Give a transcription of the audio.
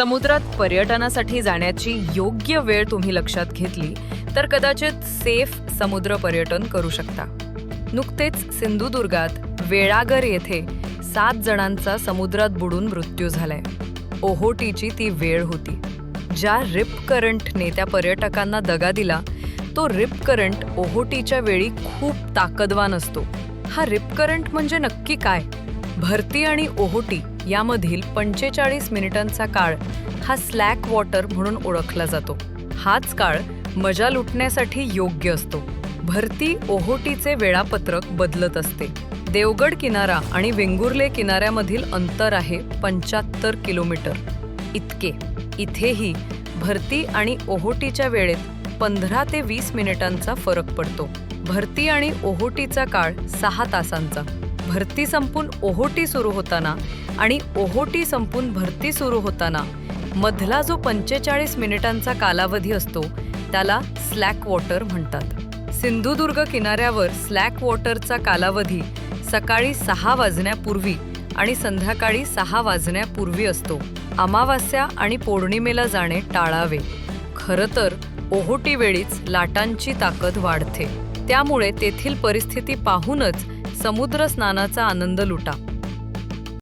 समुद्रात पर्यटनासाठी जाण्याची योग्य वेळ तुम्ही लक्षात घेतली तर कदाचित सेफ समुद्र पर्यटन करू शकता. नुकतेच सिंधुदुर्गात वेळागर येथे सात जणांचा समुद्रात बुडून मृत्यू झालाय. ओहोटीची ती वेळ होती. ज्या रिप करंटने त्या पर्यटकांना दगा दिला तो रिप करंट ओहोटीच्या वेळी खूप ताकदवान असतो. हा रिप करंट म्हणजे नक्की काय? भरती आणि ओहोटी यामधील पंचेचाळीस मिनिटांचा काळ हा स्लॅक वॉटर म्हणून ओळखला जातो. हाच काळ मजा लुटण्यासाठी योग्य असतो. भरती ओहोटीचे वेळापत्रक बदलत असते. देवगड किनारा आणि वेंगुर्ले किनाऱ्यामधील अंतर आहे पंच्याहत्तर किलोमीटर. इतके. इथेही भरती आणि ओहोटीच्या वेळेत पंधरा ते वीस मिनिटांचा फरक पडतो. भरती आणि ओहोटीचा काळ सहा तासांचा. भरती संपून ओहोटी सुरू होताना आणि ओहोटी संपून भरती सुरू होताना. मधला जो पंचेचाळीस मिनिटांचा कालावधी असतो त्याला स्लॅक वॉटर म्हणतात. सिंधुदुर्ग किनाऱ्यावर स्लॅक वॉटरचा कालावधी सकाळी सहा वाजण्यापूर्वी आणि संध्याकाळी सहा वाजण्यापूर्वी असतो. अमावास्या आणि पौर्णिमेला जाणे टाळावे. खरं तर ओहोटी वेळीच लाटांची ताकद वाढते. त्यामुळे तेथील परिस्थिती पाहूनच समुद्र स्नानाचा आनंद लुटा.